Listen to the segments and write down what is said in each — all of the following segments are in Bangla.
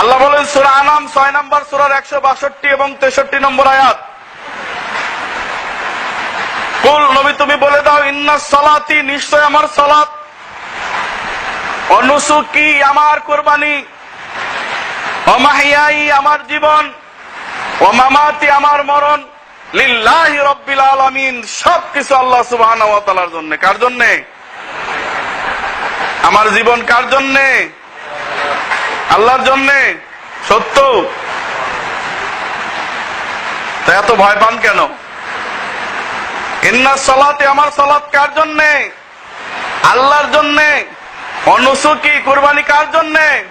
আল্লাহ বলেন, সুরা আনাম ছয় নম্বর, সুরার একশো বাষট্টি এবং তেষট্টি নম্বর আয়াত। কুল, নবী তুমি বলে দাও, ইন্না সলাতি, নিশ্চয় আমার সলাত। অনুসুকি, আমার কোরবানি। অমাহিয়াই আমার জীবন। অমামাতি আমার মরণ। লিল্লাহি রব্বিল আলামিন। সবকিছু আল্লাহ সুবহানাহু ওয়া তাআলার জন্য। কার জন্য? আমার জীবন কার জন্য? আল্লাহর জন্যে? সত্য? তা এত ভয় পান কেন? ইন্না সলাতে, আমার সলাত কার জন্যে? আল্লাহর জন্যে। অনুসুকি, কুরবানি কার জন্যে?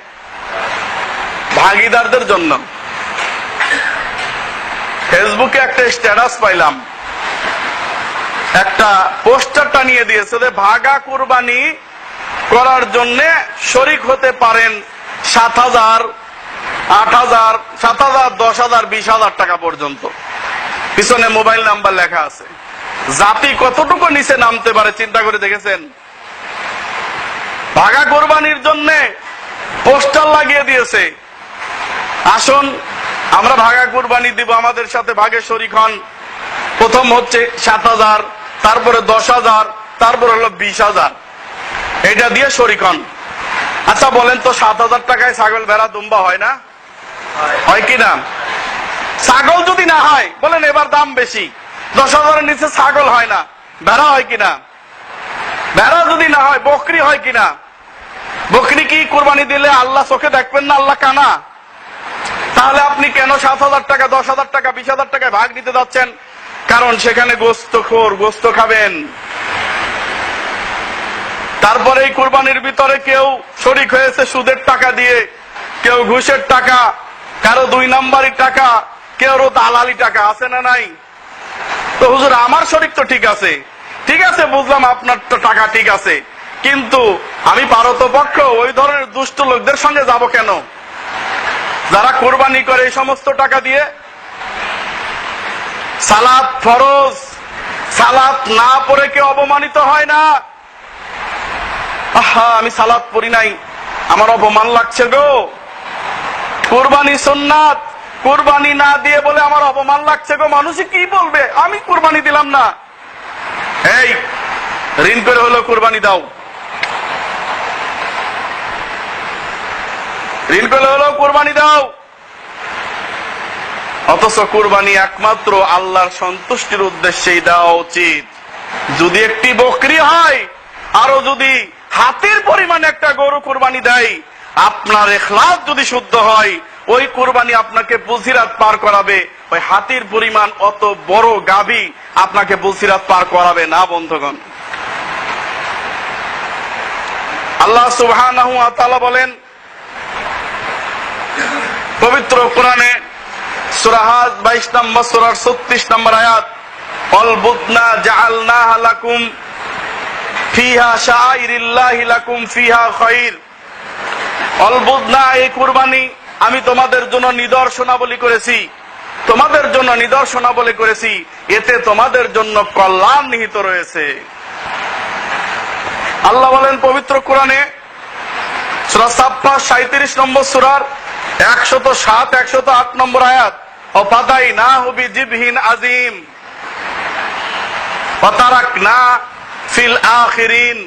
ভাগিদারদের জন্য। ফেসবুকে একটা স্ট্যাটাস পাইলাম। একটা পোস্টার টানিয়ে দিয়েছে যে, ভাগা কুরবানি করার জন্য শরিক হতে পারেন সাত হাজার, আট হাজার, সাত হাজার, দশ হাজার, বিশ হাজার টাকা পর্যন্ত। পিছনে মোবাইল নাম্বার লেখা আছে। জাতি কতটুকু নিচে নামতে পারে, চিন্তা করে দেখেছেন? ভাগা কোরবানির জন্য পোস্টার লাগিয়ে দিয়েছে। আসুন, আমরা ভাগা কোরবানি দিব, আমাদের সাথে ভাগে শরিক হন। প্রথম হচ্ছে সাত হাজার, তারপরে দশ হাজার, তারপরে হলো বিশ হাজার। এটা দিয়ে শরিক হন। আচ্ছা বলেন তো, সাত হাজার টাকায় ছাগল ভেড়া দুম্বা হয় না? হয় কি না? ছাগল যদি না হয়, বলেন এবার দাম বেশি। দশ হাজারের নিচে ছাগল হয় না। ভেড়া হয় কিনা ভেড়া যদি না হয়, বকরি হয় কিনা বকরি কি কোরবানি দিলে আল্লাহ চোখে দেখবেন না, আল্লাহ কানা? তাহলে আপনি কেন সাত হাজার টাকা, দশ হাজার টাকা, বিশ হাজার টাকায় ভাগ নিতে যাচ্ছেন? কারণ সেখানে গোস্ত খোর, গোস্ত খাবেন। তারপরে এই কোরবানির ভিতরে কেউ শরিক হয়েছে সুদের টাকা দিয়ে, কেউ ঘুষের টাকা, কারও দুই নাম্বারি টাকা কেউ দালালি টাকা, আছে না নাই? তো হুজুর, আমার শরিক তো ঠিক আছে। ঠিক আছে, বুঝলাম আপনার তো টাকা ঠিক আছে। কিন্তু আমি পারত পক্ষ, ওই ধরনের দুষ্ট লোকদের সঙ্গে যাব কেন? যারা কোরবানি করে এই সমস্ত টাকা দিয়ে সালাত ফরজ সালাত না পড়ে কেউ অপমানিত হয় না। আহা, আমি সালাত পড়ি নাই। আমার অপমান লাগছে গো। কোরবানি সুন্নাত। কোরবানি না দিয়ে বলে আমার অপমান লাগছে গো, মানুষই কি বলবে? আমি কোরবানি দিলাম না। এই, ঋণ করে হলো কোরবানি দাও। ঋণ করে হলো কোরবানি দাও। অথচ কোরবানি একমাত্র আল্লাহর সন্তুষ্টির উদ্দেশ্যেই দেওয়া উচিত। যদি একটি বকরি হয়, আরও যদি হাতের পরিমাণে একটা গরু কোরবানি দেয়, আপনার এখলাস যদি শুদ্ধ হয়, ওই কোরবানি আপনাকে বুসিরাত পার করাবে, ওই হাতির পরিমাণ অত বড় গাভী আপনাকে বুসিরাত পার করাবে না, বন্ধুগণ। আল্লাহ সুবহানাহু ওয়া তাআলা বলেন, পবিত্র কোরআনে সুরাহাজ বাইশ নম্বর, সুরার ছত্রিশ নম্বর আয়াত, অল বুদনা জাআলনা লাকুম ফিহা লাকুম, ফিহা এই কুরবানি আমি তোমাদের জন্য নিদর্শনাবলী করেছি। তোমাদের জন্য নিদর্শনাবলী করেছি। এতে তোমাদের জন্য কল্যাণ নিহিত রয়েছে। আল্লাহ বলেন পবিত্র কোরআনে সাঁত্রিশ নম্বর সুরার একশত সাত, একশত আট নম্বর আয়াত অপাদাই না হবি জিবহীন আজিম। অতারাক না ফিল আখিরিন।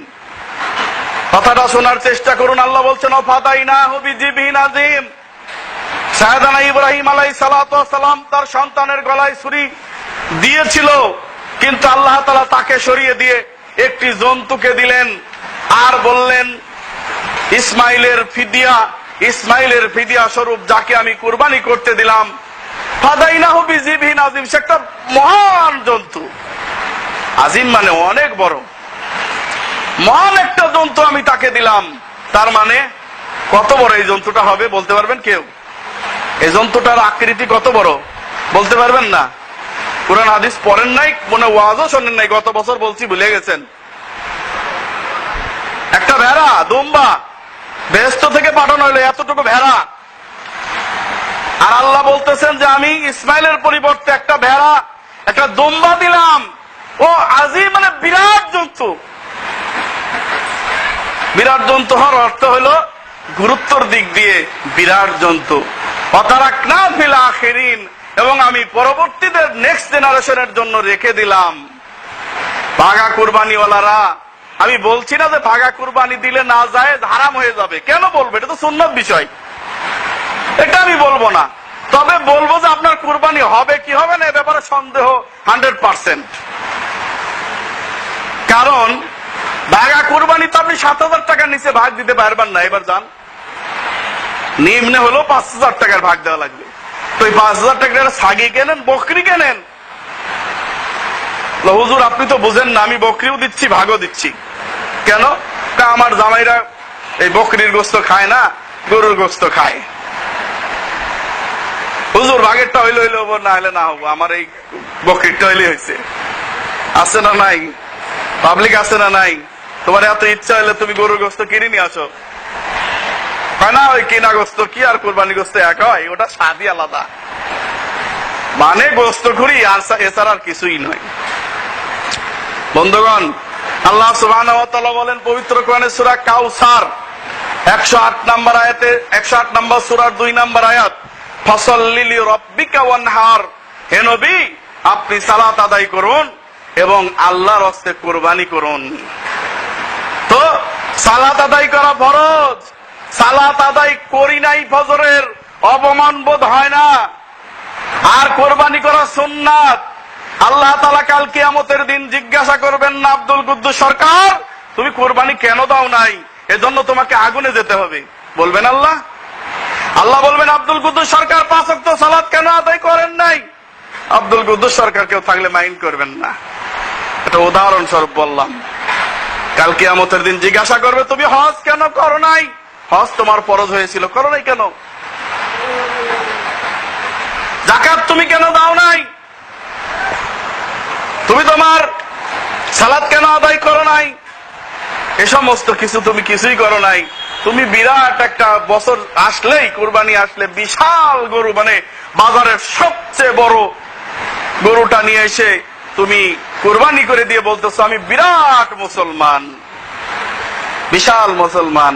কথাটা শোনার চেষ্টা করুন, আল্লাহ বলছেন অফাদাই না হবি জিবহীন আজিম। সায়দানা ইব্রাহিম আলাই সালাত সালাম তার সন্তানের গলায় ছুরি দিয়েছিল, কিন্তু আল্লাহ তালা তাকে সরিয়ে দিয়ে একটি জন্তুকে দিলেন আর বললেন, ইসমাইলের ফিদিয়া ইসমাইলের ফিদিয়া স্বরূপ যাকে আমি কুরবানি করতে দিলাম। ফাদাইনা হবি জিবহীন আজিম, সে একটা মহান জন্তু। আজিম মানে অনেক বড়। মহান একটা জন্তু আমি তাকে দিলাম। তার মানে কত বড় এই জন্তুটা হবে বলতে পারবেন কেউ? এই জন্তুটার আকৃতি কত বড়? বলতে পারবেন না। কোরআন হাদিস পড়েন নাই, মনে ওয়াজও শোনেন নাই, গত বছর বলছি ভুলে গেছেন। একটা ভেড়া, দুম্বা বেহস্ত থেকে পাঠানো হলো, এতটুকু ভেড়া। আর আল্লাহ বলতেছেন যে আমি ইসমাইলের পরিবর্তে একটা ভেড়া, একটা দুম্বা দিলাম। ও আজি মানে বিরাট জন্তু বিরাট জন্তু হওয়ার অর্থ হল গুরুত্বর দিক দিয়ে বিরাট জন্তু। এবং আমি পরবর্তীদের নেক্সট জেনারেশনের জন্য রেখে দিলাম। ভাগা কুরবানিওয়ালারা, আমি বলছি না যে ভাগা কুরবানি দিলে না যায়, হারাম হয়ে যাবে। কেন বলব? এটা তো সুন্নত বিষয়। এটা আমি বলব না। তবে বলব যে আপনার কুরবানি হবে কি হবে না, এ ব্যাপারে সন্দেহ হান্ড্রেড পার্সেন্ট। কারণ কুরবানি তো আপনি সাত হাজার টাকার নিচে ভাগ দিতে পারবেন না। এবার যান। নিম্নে হলো পাঁচ হাজার টাকার ভাগ দেওয়া লাগবে। তো এই পাঁচ হাজার টাকার সাগি কেনেন, বকরি কেনেন? হুজুর, আপনি তো বুঝেন না, আমি বকরিও দিচ্ছি, ভাগও দিচ্ছি। কেন? আমার জামাইরা এই বকরির গোস্ত খায় না, গরুর গোস্ত খায়। হুজুর ভাগেরটা হইলে হইলে হব, না হলে না হব। আমার এই বকরিরটা হইলে হয়েছে আছে না নাই? পাবলিক আছে না নাই? তোমার এত ইচ্ছা হইলে তুমি গরুর গোস্ত কিনে নিয়ে আসো। না ওই কিনা গোস্ত? কি আর কোরবানি গোস্ত এক হয়? ওটা স্বাদই আলাদা। মানে গোস্ত খুরি আর এছাড়া আর কিছুই নয়। বন্ধুগণ, আল্লাহ তাআলা বলেন পবিত্র কোরআনে সূরা কাউসার 108 নম্বর আয়াতে 108 নম্বর সূরার 2 নম্বর আয়াত ফসল্লি লিরাব্বিকা ওয়ানহার। হে নবী, আপনি সালাত আদায় করুন এবং আল্লাহর হস্তে কোরবানি করুন। সালাত আদায় করা ফরজ। সালাত আদায় করি নাই ফজরের, অপমান বোধ হয় না। আর কোরবানি করা সুন্নাত। আল্লাহ তালা কাল কিয়ামতের দিন জিজ্ঞাসা করবেন, না আব্দুল কুদ্দুস সরকার, তুমি কোরবানি কেন দাও নাই? এজন্য তোমাকে আগুনে যেতে হবে। বলবেন আল্লাহ। আল্লাহ বলবেন, আব্দুল কুদ্দুস সরকার পাঁচ অক্ট সালাদ কেন আদায় করেন নাই? আব্দুল কুদ্দুস সরকার কেউ থাকলে মাইন্ড করবেন না। এটা উদাহরণস্বরূপ বললাম। কাল কিয়ামতের দিন জিজ্ঞাসা করবে, তুমি হজ কেন করো নাই? হজ তোমার ফরজ হয়েছিল, করো নাই কেন? জাকাত তুমি কেন দাও নাই? তুমি তোমার সালাদ কেন আদায় করো নাই? এ সমস্ত কিছু তুমি কিছুই করো নাই। তুমি বিরাট একটা বছর আসলেই, কোরবানি আসলে বিশাল গরু মানে বাজারের সবচেয়ে বড় গরুটা নিয়ে এসে তুমি কোরবানি করে দিয়ে বলতেছো আমি বিরাট মুসলমান বিশাল মুসলমান।